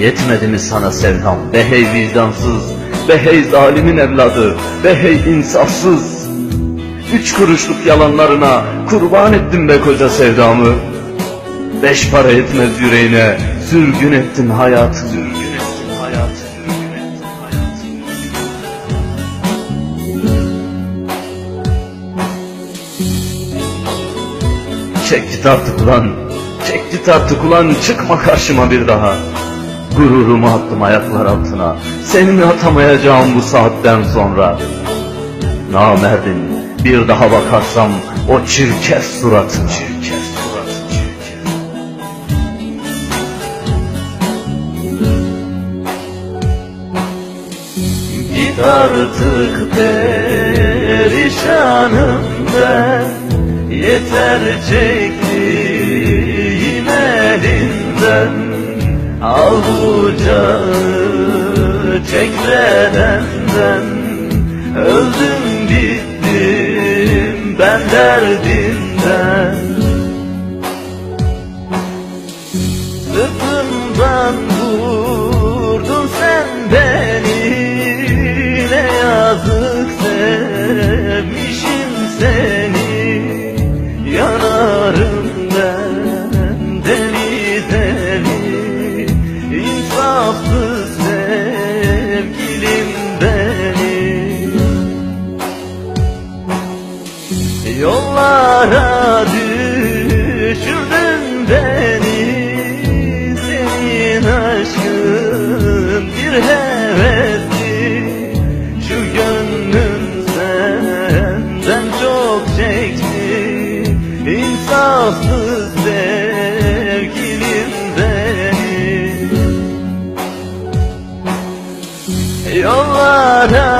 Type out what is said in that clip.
Yetmedi mi sana sevdam? Be hey vicdansız Be hey zalimin evladı Be hey insafsız. Üç kuruşluk yalanlarına Kurban ettim be koca sevdamı. Beş para etmez yüreğine Sürgün ettin hayatı Sürgün ettin hayatı Çek git artık ulan. Çek git artık ulan Çıkma karşıma bir daha. Gururumu attım ayaklar altına. Seni atamayacağım bu saatten sonra. Namerdim bir daha bakarsam O Çirkef suratına çirkef. Git artık Yeter çektiğim elinden Al bucağı çek bedenden Öldüm bittim ben derdimden Sırtımdan vurdun Yollara düşürdün beni. Senin aşkın bir hevesti Şu gönlüm senden çok çekti. İnsafsız sevgilim benim. Yollara